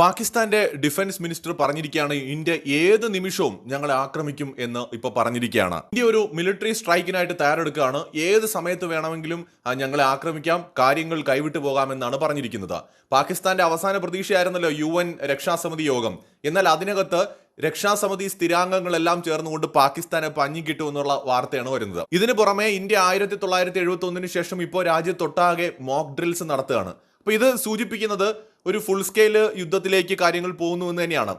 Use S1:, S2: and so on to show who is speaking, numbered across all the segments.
S1: പാകിസ്ഥാന്റെ defence minister പറഞ്ഞിരിക്കുകയാണ് India ഏത് നിമിഷവും ഞങ്ങളെ ആക്രമിക്കും എന്ന് ഇപ്പൊ പറഞ്ഞിരിക്കുകയാണ്. ഇന്ത്യ ഒരു മിലിറ്ററി സ്ട്രൈക്കിനായിട്ട് തയ്യാറെടുക്കുകയാണ്. ഏത് സമയത്ത് വേണമെങ്കിലും ഞങ്ങളെ ആക്രമിക്കാം കാര്യങ്ങൾ കൈവിട്ടു പോകാമെന്നാണ് പറഞ്ഞിരിക്കുന്നത്. പാകിസ്ഥാന്റെ അവസാന പ്രതീക്ഷയായിരുന്നല്ലോ യു എൻ രക്ഷാസമിതി യോഗം. എന്നാൽ അതിനകത്ത് രക്ഷാസമിതി സ്ഥിരാംഗങ്ങളെല്ലാം ചേർന്നുകൊണ്ട് പാകിസ്ഥാനെ പഞ്ഞിക്കിട്ടു എന്നുള്ള വാർത്തയാണ് വരുന്നത്. ഇതിന് പുറമെ ഇന്ത്യ ആയിരത്തി തൊള്ളായിരത്തി എഴുപത്തി ഒന്നിന് ശേഷം ഇപ്പോൾ രാജ്യത്തൊട്ടാകെ മോക്ക് ഡ്രിൽസ് നടത്തുകയാണ്. അപ്പൊ ഇത് സൂചിപ്പിക്കുന്നത് ഒരു ഫുൾ സ്കെയിൽ യുദ്ധത്തിലേക്ക് കാര്യങ്ങൾ പോകുന്നു എന്ന് തന്നെയാണ്.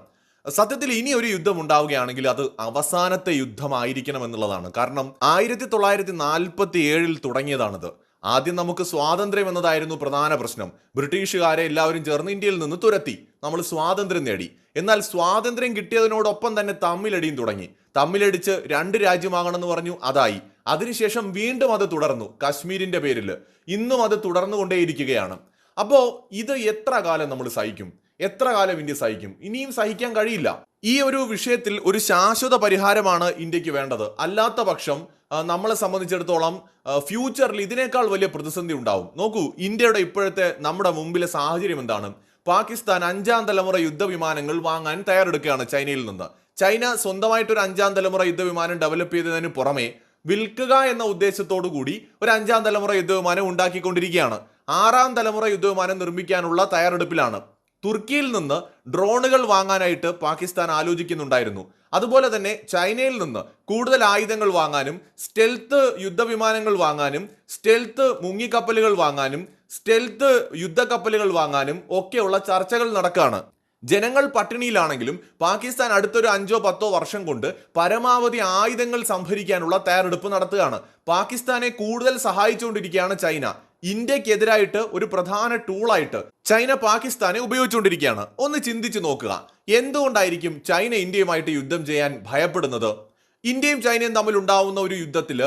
S1: സത്യത്തിൽ ഇനി ഒരു യുദ്ധം ഉണ്ടാവുകയാണെങ്കിൽ അത് അവസാനത്തെ യുദ്ധമായിരിക്കണം എന്നുള്ളതാണ്. കാരണം ആയിരത്തി തൊള്ളായിരത്തി നാൽപ്പത്തി ഏഴിൽ തുടങ്ങിയതാണിത്. ആദ്യം നമുക്ക് സ്വാതന്ത്ര്യം എന്നതായിരുന്നു പ്രധാന പ്രശ്നം. ബ്രിട്ടീഷുകാരെ എല്ലാവരും ചേർന്ന് ഇന്ത്യയിൽ നിന്ന് തുരത്തി. നമ്മൾ സ്വാതന്ത്ര്യം നേടി. എന്നാൽ സ്വാതന്ത്ര്യം കിട്ടിയതിനോടൊപ്പം തന്നെ തമ്മിലടിയും തുടങ്ങി. തമ്മിലടിച്ച് രണ്ട് രാജ്യമാകണമെന്ന് പറഞ്ഞു അതായി. അതിനുശേഷം വീണ്ടും അത് തുടർന്നു കശ്മീരിന്റെ പേരിൽ ഇന്നും അത് തുടർന്നുകൊണ്ടേയിരിക്കുകയാണ്. അപ്പോ ഇത് എത്ര കാലം നമ്മൾ സഹിക്കും? എത്ര കാലം ഇന്ത്യ സഹിക്കും? ഇനിയും സഹിക്കാൻ കഴിയില്ല. ഈ ഒരു വിഷയത്തിൽ ഒരു ശാശ്വത പരിഹാരമാണ് ഇന്ത്യയ്ക്ക് വേണ്ടത്. അല്ലാത്ത പക്ഷം നമ്മളെ സംബന്ധിച്ചിടത്തോളം ഫ്യൂച്ചറിൽ ഇതിനേക്കാൾ വലിയ പ്രതിസന്ധി ഉണ്ടാവും. നോക്കൂ ഇന്ത്യയുടെ ഇപ്പോഴത്തെ നമ്മുടെ മുമ്പിലെ സാഹചര്യം എന്താണ്? പാകിസ്ഥാൻ അഞ്ചാം തലമുറ യുദ്ധവിമാനങ്ങൾ വാങ്ങാൻ തയ്യാറെടുക്കുകയാണ് ചൈനയിൽ നിന്ന്. ചൈന സ്വന്തമായിട്ട് ഒരു അഞ്ചാം തലമുറ യുദ്ധവിമാനം ഡെവലപ്പ് ചെയ്തതിന് പുറമെ വിൽക്കുക എന്ന ഉദ്ദേശത്തോടു കൂടി ഒരു അഞ്ചാം തലമുറ യുദ്ധവിമാനം ഉണ്ടാക്കിക്കൊണ്ടിരിക്കുകയാണ്. ആറാം തലമുറ യുദ്ധവിമാനം നിർമ്മിക്കാനുള്ള തയ്യാറെടുപ്പിലാണ്. തുർക്കിയിൽ നിന്ന് ഡ്രോണുകൾ വാങ്ങാനായിട്ട് പാകിസ്ഥാൻ ആലോചിക്കുന്നുണ്ടായിരുന്നു. അതുപോലെ തന്നെ ചൈനയിൽ നിന്ന് കൂടുതൽ ആയുധങ്ങൾ വാങ്ങാനും സ്റ്റെൽത്ത് യുദ്ധവിമാനങ്ങൾ വാങ്ങാനും സ്റ്റെൽത്ത് മുങ്ങിക്കപ്പലുകൾ വാങ്ങാനും സ്റ്റെൽത്ത് യുദ്ധക്കപ്പലുകൾ വാങ്ങാനും ഒക്കെയുള്ള ചർച്ചകൾ നടക്കുകയാണ് ജനങ്ങൾ പട്ടിണിയിലാണെങ്കിലും പാകിസ്ഥാൻ അടുത്തൊരു അഞ്ചോ പത്തോ വർഷം കൊണ്ട് പരമാവധി ആയുധങ്ങൾ സംഭരിക്കാനുള്ള തയ്യാറെടുപ്പ് നടത്തുകയാണ്. പാകിസ്ഥാനെ കൂടുതൽ സഹായിച്ചുകൊണ്ടിരിക്കുകയാണ് ചൈന. ഇന്ത്യക്കെതിരായിട്ട് ഒരു പ്രധാന ടൂളായിട്ട് ചൈന പാകിസ്ഥാനെ ഉപയോഗിച്ചുകൊണ്ടിരിക്കുകയാണ്. ഒന്ന് ചിന്തിച്ചു നോക്കുക. എന്തുകൊണ്ടായിരിക്കും ചൈന ഇന്ത്യയുമായിട്ട് യുദ്ധം ചെയ്യാൻ ഭയപ്പെടുന്നത്? ഇന്ത്യയും ചൈനയും തമ്മിൽ ഉണ്ടാവുന്ന ഒരു യുദ്ധത്തിൽ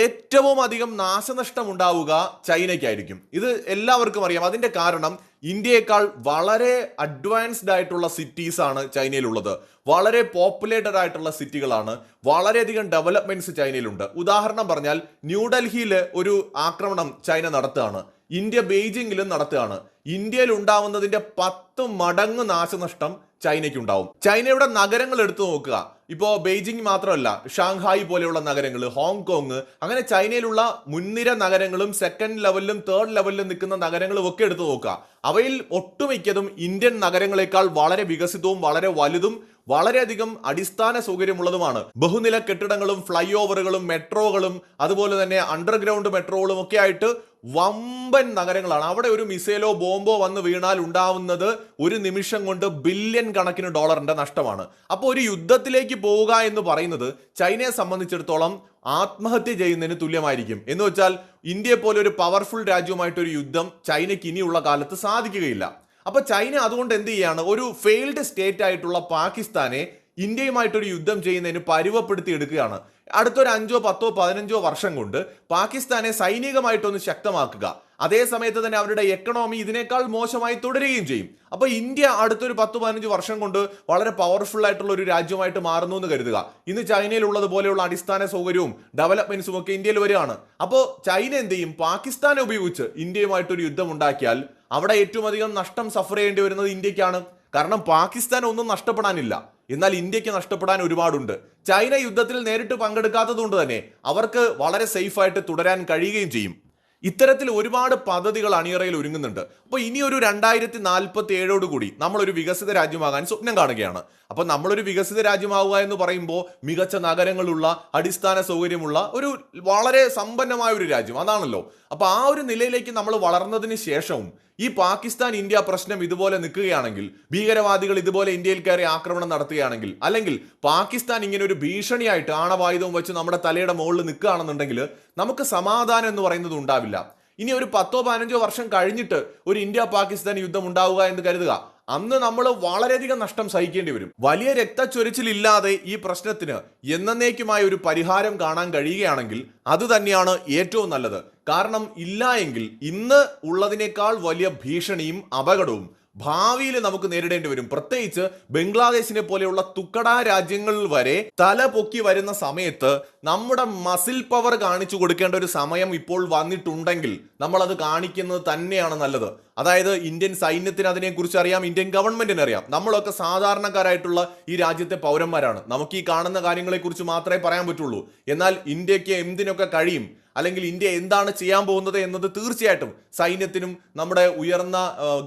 S1: ഏറ്റവും അധികം നാശനഷ്ടം ഉണ്ടാവുക ചൈനയ്ക്കായിരിക്കും. ഇത് എല്ലാവർക്കും അറിയാം. അതിന്റെ കാരണം ഇന്ത്യയേക്കാൾ വളരെ അഡ്വാൻസ്ഡ് ആയിട്ടുള്ള സിറ്റീസ് ആണ് ചൈനയിലുള്ളത്. വളരെ പോപ്പുലേറ്റഡ് ആയിട്ടുള്ള സിറ്റികളാണ് വളരെയധികം ഡെവലപ്മെന്റ്സ് ചൈനയിലുണ്ട്. ഉദാഹരണം പറഞ്ഞാൽ ന്യൂഡൽഹിയിൽ ഒരു ആക്രമണം ചൈന നടത്തുകയാണ്. ഇന്ത്യ ബെയ്ജിങ്ങിലും നടത്തുകയാണ്. ഇന്ത്യയിൽ ഉണ്ടാവുന്നതിന്റെ പത്ത് മടങ്ങ് നാശനഷ്ടം ചൈനയ്ക്ക് ഉണ്ടാവും ചൈനയുടെ നഗരങ്ങൾ എടുത്തു നോക്കുക. ഇപ്പോൾ ബെയ്ജിംഗ് മാത്രമല്ല ഷാങ്ഹായ് പോലെയുള്ള നഗരങ്ങൾ ഹോങ്കോങ് അങ്ങനെ ചൈനയിലുള്ള മുൻനിര നഗരങ്ങളും സെക്കൻഡ് ലെവലിലും തേർഡ് ലെവലിലും നിൽക്കുന്ന നഗരങ്ങളും ഒക്കെ എടുത്തു നോക്കുക. അവയിൽ ഒട്ടുമിക്കതും ഇന്ത്യൻ നഗരങ്ങളെക്കാൾ വളരെ വികസിതവും വളരെ വലുതും വളരെയധികം അടിസ്ഥാന സൗകര്യമുള്ളതുമാണ്. ബഹുനില കെട്ടിടങ്ങളും ഫ്ലൈ ഓവറുകളും മെട്രോകളും അതുപോലെ തന്നെ അണ്ടർഗ്രൗണ്ട് മെട്രോകളും ഒക്കെ ആയിട്ട് വമ്പൻ നഗരങ്ങളാണ്. അവിടെ ഒരു മിസൈലോ ബോംബോ വന്ന് വീണാൽ ഉണ്ടാവുന്നത് ഒരു നിമിഷം കൊണ്ട് ബില്യൺ കണക്കിന് ഡോളറിന്റെ നഷ്ടമാണ്. അപ്പോൾ ഒരു യുദ്ധത്തിലേക്ക് പോവുക എന്ന് പറയുന്നത് ചൈനയെ സംബന്ധിച്ചിടത്തോളം ആത്മഹത്യ ചെയ്യുന്നതിന് തുല്യമായിരിക്കും. എന്ന് വെച്ചാൽ ഇന്ത്യയെ പോലെ ഒരു പവർഫുൾ രാജ്യവുമായിട്ട് ഒരു യുദ്ധം ചൈനയ്ക്ക് ഇനിയുള്ള കാലത്ത് സാധിക്കുകയില്ല. അപ്പൊ ചൈന അതുകൊണ്ട് എന്ത് ചെയ്യാണ്? ഒരു ഫെയിൽഡ് സ്റ്റേറ്റ് ആയിട്ടുള്ള പാകിസ്ഥാനെ ഇന്ത്യയുമായിട്ടൊരു യുദ്ധം ചെയ്യുന്നതിന് പരുവപ്പെടുത്തി എടുക്കുകയാണ് അടുത്തൊരു അഞ്ചോ പത്തോ പതിനഞ്ചോ വർഷം കൊണ്ട് പാകിസ്ഥാനെ സൈനികമായിട്ടൊന്ന് ശക്തമാക്കുക. അതേ സമയത്ത് തന്നെ അവരുടെ എക്കണോമി ഇതിനേക്കാൾ മോശമായി തുടരുകയും ചെയ്യും. അപ്പൊ ഇന്ത്യ അടുത്തൊരു പത്ത് പതിനഞ്ച് വർഷം കൊണ്ട് വളരെ പവർഫുൾ ആയിട്ടുള്ള ഒരു രാജ്യമായിട്ട് മാറുന്നു എന്ന് കരുതുക. ഇന്ന് ചൈനയിലുള്ളത് പോലെയുള്ള അടിസ്ഥാന സൗകര്യവും ഡെവലപ്മെന്റ്സും ഒക്കെ ഇന്ത്യയിൽ വരികയാണ്. അപ്പോൾ ചൈന എന്ത് ചെയ്യും? പാകിസ്ഥാനെ ഉപയോഗിച്ച് ഇന്ത്യയുമായിട്ടൊരു യുദ്ധം ഉണ്ടാക്കിയാൽ അവിടെ ഏറ്റവും അധികം നഷ്ടം സഫർ ചെയ്യേണ്ടി വരുന്നത് ഇന്ത്യക്കാണ്. കാരണം പാകിസ്ഥാൻ ഒന്നും നഷ്ടപ്പെടാനില്ല. എന്നാൽ ഇന്ത്യയ്ക്ക് നഷ്ടപ്പെടാൻ ഒരുപാടുണ്ട്. ചൈന യുദ്ധത്തിൽ നേരിട്ട് പങ്കെടുക്കാത്തതുകൊണ്ട് തന്നെ അവർക്ക് വളരെ സേഫായിട്ട് തുടരാൻ കഴിയുകയും ചെയ്യും. ഇത്തരത്തിൽ ഒരുപാട് പദ്ധതികൾ അണിയറയിൽ ഒരുങ്ങുന്നുണ്ട്. അപ്പോൾ ഇനി ഒരു രണ്ടായിരത്തി നാൽപ്പത്തി ഏഴോട് കൂടി നമ്മളൊരു വികസിത രാജ്യമാകാൻ സ്വപ്നം കാണുകയാണ്. അപ്പോൾ നമ്മളൊരു വികസിത രാജ്യമാവുക എന്ന് പറയുമ്പോൾ മികച്ച നഗരങ്ങളുള്ള അടിസ്ഥാന സൗകര്യമുള്ള ഒരു വളരെ സമ്പന്നമായ ഒരു രാജ്യം. അതാണല്ലോ. അപ്പോൾ ആ ഒരു നിലയിലേക്ക് നമ്മൾ വളർന്നതിന് ശേഷവും ഈ പാകിസ്ഥാൻ ഇന്ത്യ പ്രശ്നം ഇതുപോലെ നിൽക്കുകയാണെങ്കിൽ ഭീകരവാദികൾ ഇതുപോലെ ഇന്ത്യയിൽ കയറി ആക്രമണം നടത്തുകയാണെങ്കിൽ അല്ലെങ്കിൽ പാകിസ്ഥാൻ ഇങ്ങനെ ഒരു ഭീഷണിയായിട്ട് ആണവായുധവും വെച്ച് നമ്മുടെ തലയുടെ മുകളിൽ നിൽക്കുകയാണെന്നുണ്ടെങ്കിൽ നമുക്ക് സമാധാനം എന്ന് പറയുന്നത് ഉണ്ടാവില്ല. ഇനി ഒരു പത്തോ പതിനഞ്ചോ വർഷം കഴിഞ്ഞിട്ട് ഒരു ഇന്ത്യ പാകിസ്ഥാൻ യുദ്ധം ഉണ്ടാവുക എന്ന് കരുതുക. അന്ന് നമ്മൾ വളരെയധികം നഷ്ടം സഹിക്കേണ്ടി വരും. വലിയ രക്തച്ചൊരിച്ചിലില്ലാതെ ഈ പ്രശ്നത്തിന് എന്നേക്കുമായ ഒരു പരിഹാരം കാണാൻ കഴിയുകയാണെങ്കിൽ അത് തന്നെയാണ് ഏറ്റവും നല്ലത്. കാരണം ഇല്ല എങ്കിൽ ഇന്ന് ഉള്ളതിനേക്കാൾ വലിയ ഭീഷണിയും അപകടവും ഭാവിയിൽ നമുക്ക് നേരിടേണ്ടി വരും. പ്രത്യേകിച്ച് ബംഗ്ലാദേശിനെ പോലെയുള്ള തുക്കട രാജ്യങ്ങളിൽ വരെ തല പൊക്കി വരുന്ന സമയത്ത് നമ്മുടെ മസിൽ പവർ കാണിച്ചു കൊടുക്കേണ്ട ഒരു സമയം ഇപ്പോൾ വന്നിട്ടുണ്ടെങ്കിൽ നമ്മൾ അത് കാണിക്കുന്നത് തന്നെയാണ് നല്ലത്. അതായത് ഇന്ത്യൻ സൈന്യത്തിന് അതിനെക്കുറിച്ച് അറിയാം ഇന്ത്യൻ ഗവൺമെന്റിന് അറിയാം. നമ്മളൊക്കെ സാധാരണക്കാരായിട്ടുള്ള ഈ രാജ്യത്തെ പൗരന്മാരാണ്. നമുക്ക് ഈ കാണുന്ന കാര്യങ്ങളെക്കുറിച്ച് മാത്രമേ പറയാൻ പറ്റുള്ളൂ. എന്നാൽ ഇന്ത്യയ്ക്ക് എന്തിനൊക്കെ കഴിയും അല്ലെങ്കിൽ ഇന്ത്യ എന്താണ് ചെയ്യാൻ പോകുന്നത് എന്നത് തീർച്ചയായിട്ടും സൈന്യത്തിനും നമ്മുടെ ഉയർന്ന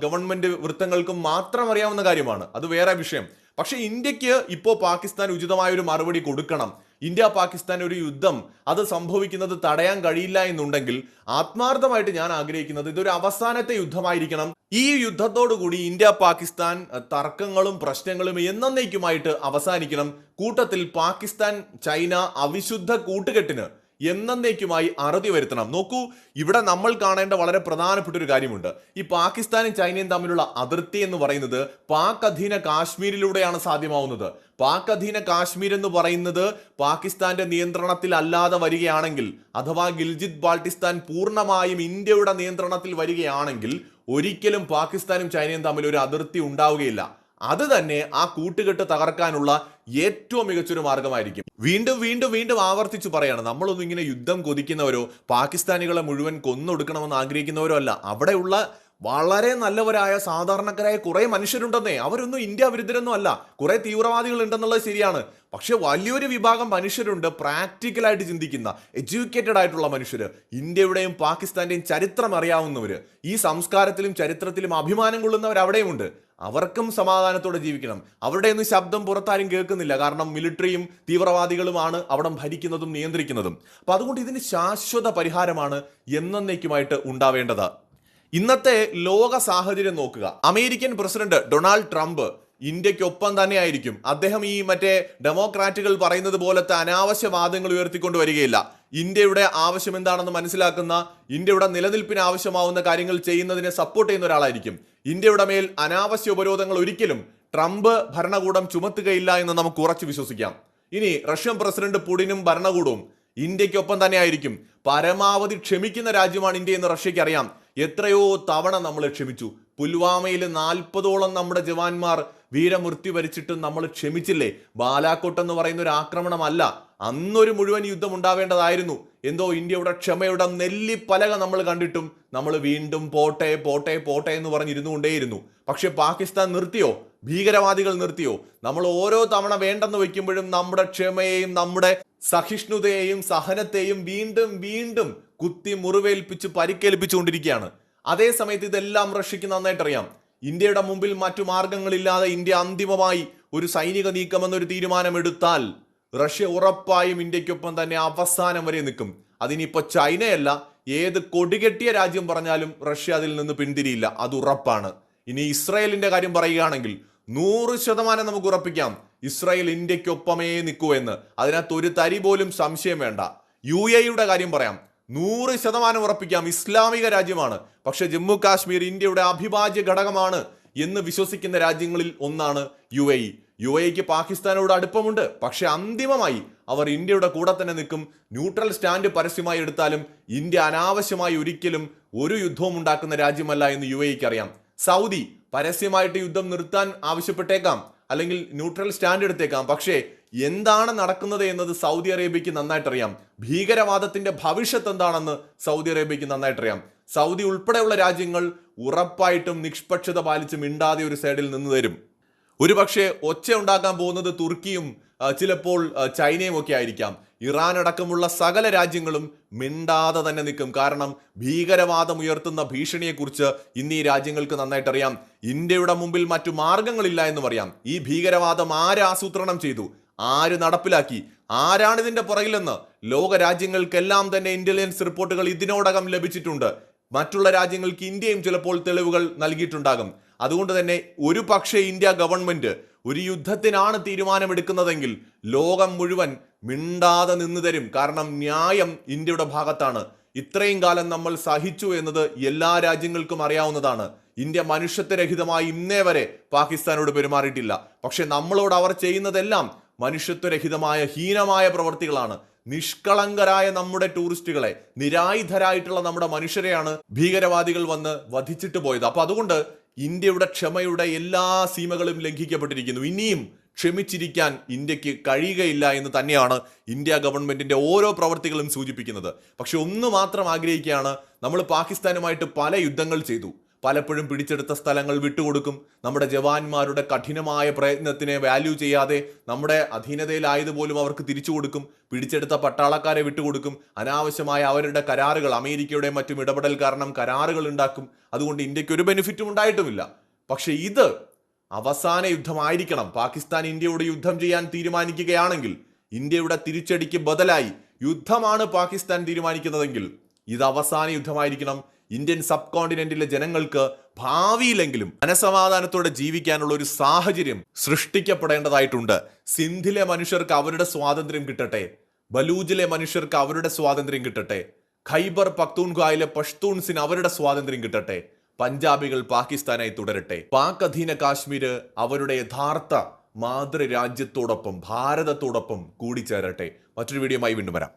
S1: ഗവൺമെന്റ് വൃത്തങ്ങൾക്കും മാത്രം അറിയാവുന്ന കാര്യമാണ്. അത് വേറെ വിഷയം. പക്ഷേ ഇന്ത്യയ്ക്ക് ഇപ്പോൾ പാകിസ്ഥാൻ ഉചിതമായ ഒരു മറുപടി കൊടുക്കണം. ഇന്ത്യ പാകിസ്ഥാൻ ഒരു യുദ്ധം. അത് സംഭവിക്കുന്നത് തടയാൻ കഴിയില്ല എന്നുണ്ടെങ്കിൽ ആത്മാർത്ഥമായിട്ട് ഞാൻ ആഗ്രഹിക്കുന്നത് ഇതൊരു അവസാനത്തെ യുദ്ധമായിരിക്കണം. ഈ യുദ്ധത്തോടുകൂടി ഇന്ത്യ പാകിസ്ഥാൻ തർക്കങ്ങളും പ്രശ്നങ്ങളും എന്നേക്കുമായിട്ട് അവസാനിക്കണം. കൂട്ടത്തിൽ പാകിസ്ഥാൻ ചൈന അവിശുദ്ധ കൂട്ടുകെട്ടിന് എന്നേക്കുമായി അറുതി വരുത്തണം. നോക്കൂ ഇവിടെ നമ്മൾ കാണേണ്ട വളരെ പ്രധാനപ്പെട്ട ഒരു കാര്യമുണ്ട്. ഈ പാകിസ്ഥാനും ചൈനയും തമ്മിലുള്ള അതിർത്തി എന്ന് പറയുന്നത് പാക് അധീന കാശ്മീരിലൂടെയാണ് സാധ്യമാവുന്നത്. പാക് അധീന കാശ്മീർ എന്ന് പറയുന്നത് പാകിസ്ഥാന്റെ നിയന്ത്രണത്തിൽ അല്ലാതെ വരികയാണെങ്കിൽ അഥവാ ഗിൽജിത് ബാൾട്ടിസ്ഥാൻ പൂർണമായും ഇന്ത്യയുടെ നിയന്ത്രണത്തിൽ വരികയാണെങ്കിൽ ഒരിക്കലും പാകിസ്ഥാനും ചൈനയും തമ്മിൽ ഒരു അതിർത്തി ഉണ്ടാവുകയില്ല. അത് തന്നെ ആ കൂട്ടുകെട്ട് തകർക്കാനുള്ള ഏറ്റവും മികച്ചൊരു മാർഗമായിരിക്കും. വീണ്ടും വീണ്ടും വീണ്ടും ആവർത്തിച്ചു പറയാണ് നമ്മളൊന്നും ഇങ്ങനെ യുദ്ധം കൊതിക്കുന്നവരോ പാകിസ്ഥാനികളെ മുഴുവൻ കൊന്നൊടുക്കണമെന്ന് ആഗ്രഹിക്കുന്നവരോ അല്ല. അവിടെയുള്ള വളരെ നല്ലവരായ സാധാരണക്കാരായ കുറെ മനുഷ്യരുണ്ടെന്നേ അവരൊന്നും ഇന്ത്യ വിരുദ്ധരൊന്നും അല്ല. കുറെ തീവ്രവാദികൾ ഉണ്ടെന്നുള്ളത് ശരിയാണ്. പക്ഷെ വലിയൊരു വിഭാഗം മനുഷ്യരുണ്ട് പ്രാക്ടിക്കലായിട്ട് ചിന്തിക്കുന്ന എഡ്യൂക്കേറ്റഡ് ആയിട്ടുള്ള മനുഷ്യർ ഇന്ത്യയുടെയും പാകിസ്ഥാന്റെയും ചരിത്രം അറിയാവുന്നവർ ഈ സംസ്കാരത്തിലും ചരിത്രത്തിലും അഭിമാനം കൊള്ളുന്നവർ അവിടെയുമുണ്ട് അവർക്കും സമാധാനത്തോടെ ജീവിക്കണം. അവരുടെ ഒന്നും ശബ്ദം പുറത്താരും കേൾക്കുന്നില്ല. കാരണം മിലിറ്ററിയും തീവ്രവാദികളുമാണ് അവിടെ ഭരിക്കുന്നതും നിയന്ത്രിക്കുന്നതും. അപ്പൊ അതുകൊണ്ട് ഇതിന് ശാശ്വത പരിഹാരമാണ് എന്നേക്കുമായിട്ട് ഉണ്ടാവേണ്ടത്. ഇന്നത്തെ ലോക സാഹചര്യം നോക്കുക. അമേരിക്കൻ പ്രസിഡന്റ് ഡൊണാൾഡ് ട്രംപ് ഇന്ത്യക്കൊപ്പം തന്നെയായിരിക്കും അദ്ദേഹം ഈ മറ്റേ ഡെമോക്രാറ്റുകൾ പറയുന്നത് പോലത്തെ അനാവശ്യ വാദങ്ങൾ ഉയർത്തിക്കൊണ്ട് വരികയില്ല. ഇന്ത്യയുടെ ആവശ്യം എന്താണെന്ന് മനസ്സിലാക്കുന്ന ഇന്ത്യയുടെ നിലനിൽപ്പിന് ആവശ്യമാവുന്ന കാര്യങ്ങൾ ചെയ്യുന്നതിനെ സപ്പോർട്ട് ചെയ്യുന്ന ഒരാളായിരിക്കും. ഇന്ത്യയുടെ മേൽ അനാവശ്യ ഉപരോധങ്ങൾ ഒരിക്കലും ട്രംപ് ഭരണകൂടം ചുമത്തുകയില്ല എന്ന് നമുക്ക് ഉറച്ചു വിശ്വസിക്കാം. ഇനി റഷ്യൻ പ്രസിഡന്റ് പുടിനും ഭരണകൂടവും ഇന്ത്യക്കൊപ്പം തന്നെയായിരിക്കും. പരമാവധി ക്ഷമിക്കുന്ന രാജ്യമാണ് ഇന്ത്യ എന്ന് റഷ്യക്ക് അറിയാം എത്രയോ തവണ നമ്മൾ ക്ഷമിച്ചു. പുൽവാമയിൽ നാൽപ്പതോളം നമ്മുടെ ജവാന്മാർ വീരമൃത്യു വരിച്ചിട്ടും നമ്മൾ ക്ഷമിച്ചില്ലേ? ബാലാക്കോട്ട് എന്ന് പറയുന്ന ഒരു ആക്രമണമല്ല. അന്നൊരു മുഴുവൻ യുദ്ധം ഉണ്ടാവേണ്ടതായിരുന്നു. എന്തോ ഇന്ത്യയുടെ ക്ഷമയുടെ നെല്ലിപ്പലക നമ്മൾ കണ്ടിട്ടും നമ്മൾ വീണ്ടും പോട്ടെ പോട്ടെ പോട്ടെ എന്ന് പറഞ്ഞിരുന്നു കൊണ്ടേയിരുന്നു പക്ഷെ പാകിസ്ഥാൻ നിർത്തിയോ? ഭീകരവാദികൾ നിർത്തിയോ? നമ്മൾ ഓരോ തവണ വേണ്ടെന്ന് വെക്കുമ്പോഴും നമ്മുടെ ക്ഷമയെയും നമ്മുടെ സഹിഷ്ണുതയെയും സഹനത്തെയും വീണ്ടും വീണ്ടും കുത്തി മുറിവേൽപ്പിച്ച് പരിക്കേൽപ്പിച്ചുകൊണ്ടിരിക്കുകയാണ്. അതേ സമയത്ത് ഇതെല്ലാം റഷ്യക്ക് നന്നായിട്ട് അറിയാം ഇന്ത്യയുടെ മുമ്പിൽ മറ്റു മാർഗങ്ങളില്ലാതെ ഇന്ത്യ അന്തിമമായി ഒരു സൈനിക നീക്കം എന്നൊരു തീരുമാനമെടുത്താൽ റഷ്യ ഉറപ്പായും ഇന്ത്യക്കൊപ്പം തന്നെ അവസാനം വരെ നിൽക്കും. അതിനിപ്പോൾ ചൈനയല്ല ഏത് കൊടികെട്ടിയ രാജ്യം പറഞ്ഞാലും റഷ്യ അതിൽ നിന്ന് പിന്തിരിയില്ല. അത് ഉറപ്പാണ്. ഇനി ഇസ്രായേലിന്റെ കാര്യം പറയുകയാണെങ്കിൽ നൂറ് ശതമാനം നമുക്ക് ഉറപ്പിക്കാം. ഇസ്രായേൽ ഇന്ത്യക്കൊപ്പമേ നിൽക്കൂ എന്ന്. അതിനകത്ത് ഒരു തരി പോലും സംശയം വേണ്ട. യു എയുടെ കാര്യം പറയാം. നൂറ് ശതമാനം ഉറപ്പിക്കാം. ഇസ്ലാമിക രാജ്യമാണ്. പക്ഷേ ജമ്മു കാശ്മീർ ഇന്ത്യയുടെ അഭിഭാജ്യ ഘടകമാണ് എന്ന് വിശ്വസിക്കുന്ന രാജ്യങ്ങളിൽ ഒന്നാണ് യു എ ഇ. യു എക്ക് പാകിസ്ഥാനോട് അടുപ്പമുണ്ട്. പക്ഷേ അന്തിമമായി അവർ ഇന്ത്യയുടെ കൂടെ തന്നെ നിൽക്കും. ന്യൂട്രൽ സ്റ്റാൻഡ് പരസ്യമായി എടുത്താലും ഇന്ത്യ അനാവശ്യമായി ഒരിക്കലും ഒരു യുദ്ധവും ഉണ്ടാക്കുന്ന രാജ്യമല്ല എന്ന് യു എക്ക് അറിയാം. സൗദി പരസ്യമായിട്ട് യുദ്ധം നിർത്താൻ ആവശ്യപ്പെട്ടേക്കാം. അല്ലെങ്കിൽ ന്യൂട്രൽ സ്റ്റാൻഡ് എടുത്തേക്കാം. പക്ഷേ എന്താണ് നടക്കുന്നത് എന്നത് സൗദി അറേബ്യക്ക് നന്നായിട്ട് അറിയാം ഭീകരവാദത്തിന്റെ ഭവിഷ്യത്ത് എന്താണെന്ന് സൗദി അറേബ്യക്ക് നന്നായിട്ട് അറിയാം സൗദി ഉൾപ്പെടെയുള്ള രാജ്യങ്ങൾ ഉറപ്പായിട്ടും നിഷ്പക്ഷത പാലിച്ച് മിണ്ടാതെ ഒരു സൈഡിൽ നിന്ന് തരും. ഒരുപക്ഷെ ഒച്ച ഉണ്ടാക്കാൻ പോകുന്നത് തുർക്കിയും ചിലപ്പോൾ ചൈനയും ഒക്കെ ആയിരിക്കാം. ഇറാൻ അടക്കമുള്ള സകല രാജ്യങ്ങളും മിണ്ടാതെ തന്നെ നിൽക്കും. കാരണം ഭീകരവാദം ഉയർത്തുന്ന ഭീഷണിയെക്കുറിച്ച് ഇന്ന് ഈ രാജ്യങ്ങൾക്ക് നന്നായിട്ടറിയാം. ഇന്ത്യയുടെ മുമ്പിൽ മറ്റു മാർഗങ്ങളില്ല എന്ന് അറിയാം. ഈ ഭീകരവാദം ആരാസൂത്രണം ചെയ്തു? ആര് നടപ്പിലാക്കി? ആരാണ് ഇതിന്റെ പുറകിലെന്ന് ലോക രാജ്യങ്ങൾക്കെല്ലാം തന്നെ ഇന്റലിജൻസ് റിപ്പോർട്ടുകൾ ഇതിനോടകം ലഭിച്ചിട്ടുണ്ട്. മറ്റുള്ള രാജ്യങ്ങൾക്ക് ഇന്ത്യയും ചിലപ്പോൾ തെളിവുകൾ നൽകിയിട്ടുണ്ടാകും. അതുകൊണ്ട് തന്നെ ഒരു പക്ഷേ ഇന്ത്യ ഗവൺമെന്റ് ഒരു യുദ്ധത്തിനാണ് തീരുമാനമെടുക്കുന്നതെങ്കിൽ ലോകം മുഴുവൻ മിണ്ടാതെ നിന്ന് തരും. കാരണം ന്യായം ഇന്ത്യയുടെ ഭാഗത്താണ്. ഇത്രയും കാലം നമ്മൾ സഹിച്ചു എന്നത് എല്ലാ രാജ്യങ്ങൾക്കും അറിയാവുന്നതാണ്. ഇന്ത്യ മനുഷ്യത്വരഹിതമായി ഇന്നേ വരെ പാകിസ്ഥാനോട് പെരുമാറിയിട്ടില്ല. പക്ഷെ നമ്മളോട് അവർ ചെയ്യുന്നതെല്ലാം മനുഷ്യത്വരഹിതമായ ഹീനമായ പ്രവർത്തികളാണ്. നിഷ്കളങ്കരായ നമ്മുടെ ടൂറിസ്റ്റുകളെ നിരായുധരായിട്ടുള്ള നമ്മുടെ മനുഷ്യരെയാണ് ഭീകരവാദികൾ വന്ന് വധിച്ചിട്ട് പോയത്. അപ്പൊ അതുകൊണ്ട് ഇന്ത്യയുടെ ക്ഷമയുടെ എല്ലാ സീമകളും ലംഘിക്കപ്പെട്ടിരിക്കുന്നു. ഇനിയും ക്ഷമിച്ചിരിക്കാൻ ഇന്ത്യയ്ക്ക് കഴിയുകയില്ല എന്ന് തന്നെയാണ് ഇന്ത്യ ഗവൺമെന്റിന്റെ ഓരോ പ്രവർത്തികളും സൂചിപ്പിക്കുന്നത്. പക്ഷെ ഒന്ന് മാത്രം ആഗ്രഹിക്കുകയാണ് നമ്മൾ പാകിസ്ഥാനുമായിട്ട് പല യുദ്ധങ്ങൾ ചെയ്തു. പലപ്പോഴും പിടിച്ചെടുത്ത സ്ഥലങ്ങൾ വിട്ടുകൊടുക്കും. നമ്മുടെ ജവാന്മാരുടെ കഠിനമായ പ്രയത്നത്തിനെ വാല്യൂ ചെയ്യാതെ നമ്മുടെ അധീനതയിലായതുപോലും അവർക്ക് തിരിച്ചു കൊടുക്കും പിടിച്ചെടുത്ത പട്ടാളക്കാരെ വിട്ടുകൊടുക്കും. അനാവശ്യമായ അവരുടെ കരാറുകൾ അമേരിക്കയുടെ മറ്റും ഇടപെടൽ കാരണം കരാറുകൾ ഉണ്ടാക്കും. അതുകൊണ്ട് ഇന്ത്യയ്ക്ക് ഒരു ബെനിഫിറ്റും ഉണ്ടായിട്ടുമില്ല. പക്ഷേ ഇത് അവസാന യുദ്ധമായിരിക്കണം. പാകിസ്ഥാൻ ഇന്ത്യയോട് യുദ്ധം ചെയ്യാൻ തീരുമാനിക്കുകയാണെങ്കിൽ ഇന്ത്യയുടെ തിരിച്ചടിക്ക് ബദലായി യുദ്ധമാണ് പാകിസ്ഥാൻ തീരുമാനിക്കുന്നതെങ്കിൽ ഇത് അവസാന യുദ്ധമായിരിക്കണം. ഇന്ത്യൻ സബ് കോണ്ടിനെന്റിലെ ജനങ്ങൾക്ക് ഭാവിയിലെങ്കിലും മനസമാധാനത്തോടെ ജീവിക്കാനുള്ള ഒരു സാഹചര്യം സൃഷ്ടിക്കപ്പെടേണ്ടതായിട്ടുണ്ട്. സിന്ധിലെ മനുഷ്യർക്ക് അവരുടെ സ്വാതന്ത്ര്യം കിട്ടട്ടെ. ബലൂജിലെ മനുഷ്യർക്ക് അവരുടെ സ്വാതന്ത്ര്യം കിട്ടട്ടെ. ഖൈബർ പക്തൂൺഖായിലെ പഷ്തൂൺസിന് അവരുടെ സ്വാതന്ത്ര്യം കിട്ടട്ടെ. പഞ്ചാബികൾ പാകിസ്ഥാനായി തുടരട്ടെ. പാക് അധീന കാശ്മീര് അവരുടെ യഥാർത്ഥ മാതൃരാജ്യത്തോടൊപ്പം ഭാരതത്തോടൊപ്പം കൂടിച്ചേരട്ടെ. മറ്റൊരു വീഡിയോയുമായി വീണ്ടും വരാം.